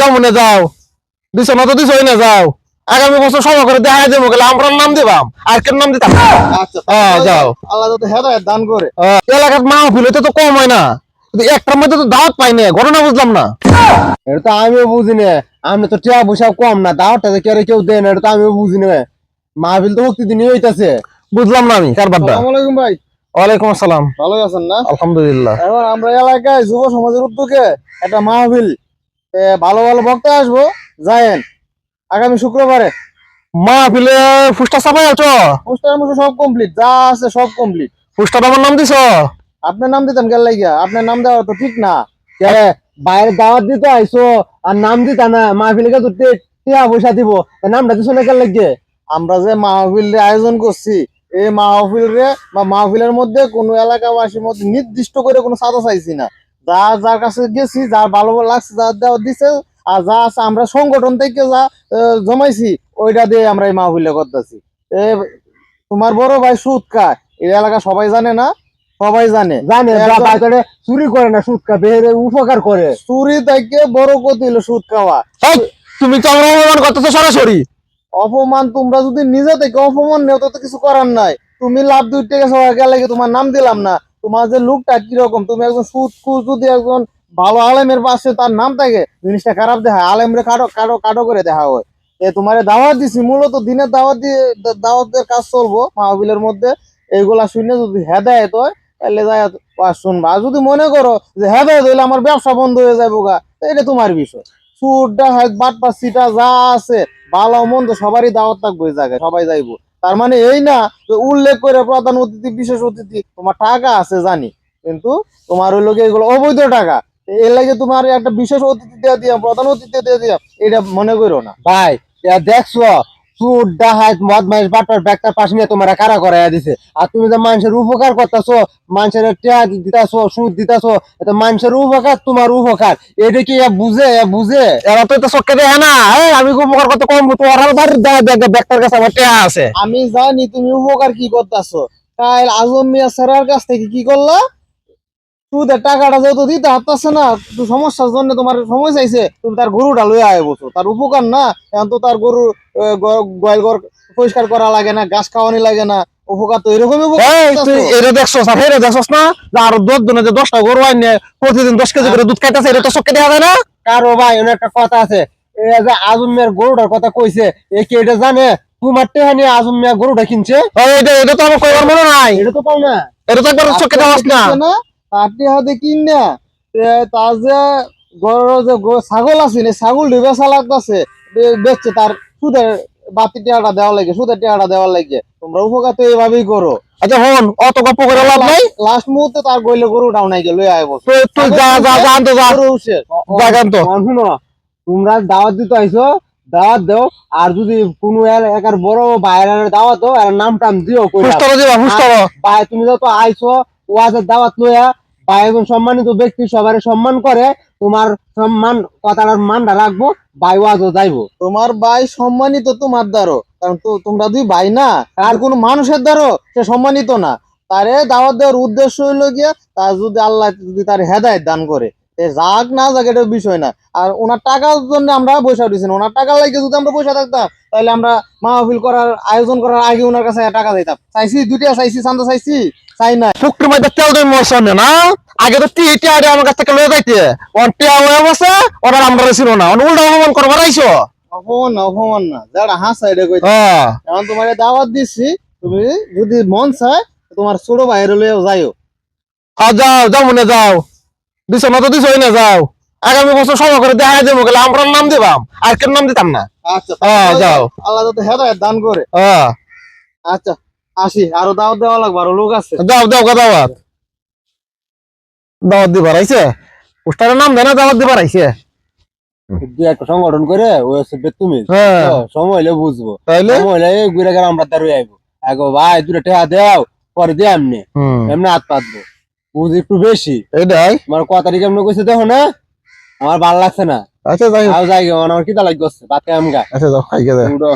যাও মনে যাও। দিছ না তো না যাও। আগামী বছর সময় করে দেখা দেবো গেলে আমরা নাম দিবাম। আর কেন নাম দিতাম। আচ্ছা হ্যাঁ, যাও। আল্লাহ যাতে দান করে। এলাকার মাহফিল তো কম হয় না। একটার মধ্যে তো দাওয়াত পাই না ঘটনা বুঝলাম না। এটা তো আমিও বুঝি না। আমি তো টিয়া পয়সা কম না দাওয়াটা যে কেউ কেউ না এটা তো আমিও বুঝি না। মাহফিল তো প্রতিদিন হইতাছে। বুঝলাম না আমি কার আসসালামু আলাইকুম ভাই। ওয়ালাইকুম আসসালাম। ভালো আছেন না? আলহামদুলিল্লাহ। এখন আমরা এলাকায় যুব সমাজের উদ্যোগে একটা মাহফিল ভালো ভালো বক্তা আসব। যায়েন আগামী শুক্রবারে। মা মাহফিলে ফুসটা চাপাই আছো? পোস্টার মতো সব কমপ্লিট যা আছে সব কমপ্লিট ফুসটা আমার নাম দিছ? আপনার নাম দিতাম গেল লাগিয়া আপনার নাম দেওয়া তো ঠিক না। কে বাইরে দাওয়াত দিতে আইসো আর নাম দিতা না মাহফিলকে তো টিয়া পয়সা দিব। তা নামটা দিছো না কেন লাগে আমরা যে মাহফিল আয়োজন করছি এই মাহফিল রে বা মাহফিলের মধ্যে কোনো এলাকাবাসীর মধ্যে নির্দিষ্ট করে কোনো সাদা চাইছি না। যা যার কাছে গেছি যার ভালো ভালো লাগছে যা দেওয়া দিছে আর যা আছে আমরা সংগঠন থেকে যা জমাইছি ওইটা দিয়ে আমরা এই মাহফিলে করতেছি। তোমার বড় ভাই সুদ খায় এই এলাকা সবাই জানে না? সবাই জানে। জানে চুরি করে না সুৎকা বেহেরে উপকার করে। চুরি থেকে বড় ক্ষতি হলো সুদ খাওয়া। তুমি তো আমার অপমান করতেছো সরাসরি। অপমান তোমরা যদি নিজে থেকে অপমান নেও তো তো কিছু করার নাই। তুমি লাভ দুই টাকা সবাই গেলে তোমার নাম দিলাম না? তোমার যে লুকটা কীরকম? তুমি একজন খুদ যদি একজন ভালো আলেমের পাশে তার নাম থাকে, জিনিসটা খারাপ দেখা আলেমরে কাটো কাটো কাটো করে দেখা হয় এ তোমার দাওয়াত দিছি, মূলত দিনের দাওয়াত দিয়ে দাওয়াতের কাজ চলবো মাহবিলের মধ্যে। এইগুলা শুনে যদি হেদায়ত হয়, তাহলে যায় শুনবা। আর যদি মনে করো যে হেদায়ত হইলে আমার ব্যবসা বন্ধ হয়ে যাব গা এটা তোমার বিষয়। সুর সুরটা বাট পাচ্ছিটা যা আছে, ভালো, মন্দ সবারই দাওয়াত থাকব ওই জায়গায়, সবাই যাইবো। তার মানে এই না উল্লেখ করে প্রধান অতিথি, বিশেষ অতিথি, তোমার টাকা আছে জানি, কিন্তু তোমার ওই লোকে এগুলো অবৈধ টাকা। এর লাগে তোমার একটা বিশেষ অতিথি দিয়ে দিয়া প্রধান অতিথি দিয়ে দিয়া এটা মনে করো না। ভাই দেখছ তোমার তুমি যে মানুষের উপকার করতেছো, মানুষের টিয়া দিতাছো, সুদ দিতাছো মানুষের উপকার, তোমার উপকার। এটা কি বুঝে? বুঝে? এরা তো এটা চক্কে দেখে না। আমি উপকার করতে কম? তো ব্যাগটার কাছে আমার টেহা আছে। আমি জানি তুমি উপকার কি করতেছো। কাল আজম মিয়া স্যারের কাছ থেকে কি করলা? সুদের টাকাটা যেহেতু দিতে হারতাছে না একটু সমস্যার জন্য তোমার সময় চাইছে তুমি তার গরুটা লয়ে আয় বসো তার উপকার না এখন তো তার গরু গোয়াল ঘর পরিষ্কার করা লাগে না ঘাস খাওয়ানি লাগে না উপকার তো এরকমই এটা দেখছ আর হেরে দেখছস না যে আরও দশ দিনে যে দশটা গরু আইনে প্রতিদিন দশ কেজি করে দুধ খাইতেছে এটা তো চক্কে দেখা যায় না? কারও ভাই এমন একটা কথা আছে এ যে আজম মিয়ার গরুটার কথা কইছে এ কি এটা জানে? তোমার টেহা নিয়ে আজম মিয়া গরুটা কিনছে? এটা এটা তো আমার কইবার মনে নাই। এটা তো পাও না। এটা তো একবার চক্কে দেওয়াস না না তারটি হাতে কিন তার যে গরুর যে ছাগল আছে না ছাগল ডুবে লাগতেছে বেচছে তার সুদের বাতি টিয়াটা দেওয়া লাগে সুদের টিয়াটা দেওয়া লাগে। তোমরা উপকার তো এইভাবেই করো। আচ্ছা হন অত গপ্প করে লাভ নাই? লাস্ট মুহূর্তে তার গইলে গরু ডাউন নাই গেল আয় তুই তুই যা যা যা আনতে যা জাগান তো। এখন শুনো তোমরা দাওয়াত দিতে আইছো দাওয়াত দাও আর যদি কোনো এর- একার বড় বাইরের দাওয়াত দাও এর নাম টাম দিও কইরা। হুস্টর দিবা হুস্টর ভাই তুমি যত আইছো ওয়াজের দাওয়াত লইয়া একজন সম্মানিত ব্যক্তি সবার সম্মান করে তোমার সম্মান কথাটার মানটা রাখব ভাই ওয়াজও যাইবো। তোমার ভাই সম্মানিত তোমার দ্বারো কারণ তো তোমরা দুই ভাই না আর কোন মানুষের দ্বারো সে সম্মানিত না। তারে দাওয়াত দেওয়ার উদ্দেশ্য হইল গিয়া তার যদি আল্লাহ যদি তার হেদায় দান করে। যাক না যাক এটা বিষয় না। আর ওনার টাকার জন্য আমরা পয়সা দিচ্ছি না। ওনার টাকা লাগে যদি আমরা পয়সা থাকতাম তাহলে আমরা মাহফিল করার আয়োজন করার আগে ওনার কাছে টাকা দিতাম। চাইছি দুইটা চাইছি চান্দা চাইছি চাই না ফুকটির মধ্যে তেল দেয় মরছে না? আগে তো টি টি আরে আমার কাছ থেকে লয়ে যাইতে। অন টিয়া হয়ে বসে ওরা আমরা ছিল না। অন উল্টা অপমান করবার আইছো? অপমান না অপমান না। যারা হাসা এটা কই হ্যাঁ। এখন তোমার দাওয়াত দিচ্ছি তুমি যদি মন চায় তোমার ছোট বাইরে লইয়াও যাইও। হ্যাঁ যাও যাও মনে যাও। দিছো না তো দিছই না যাও। আগামী বছর সময় করে দেখা দেবো গেলে আমরা নাম দিবাম। আর কেন নাম দিতাম না? আচ্ছা হ্যাঁ যাও। আল্লাহ যাতে হেদায়ত দান করে। হ্যাঁ। আচ্ছা আসি। আরও দাওয়াত দেওয়া লাগবে আরও লোক আছে। যাও যাও গা দাওয়াত। দাওয়াত দিবার আইছে? পোস্টারের নাম দেয় না দাওয়াত দিবার আইছে? দুই একটা সংগঠন করে ওই তুমি। হ্যাঁ। সময় হলে বুঝব। সময় হলে এই ঘুরে গেলে আমরা তার আইবো। আগো ভাই দুটা টেহা দেও পরে দিয়ে এমনি এমনি হাত পাতবো। বুঝ একটু বেশি। এটাই? আমার ক তারিখ আমরা কইছে দেখো না আমার ভালো লাগছে না। আচ্ছা যাই যাই আমার আমার কিতা লাগছে? বাতে আমগা। আচ্ছা যাও যাও উড়ো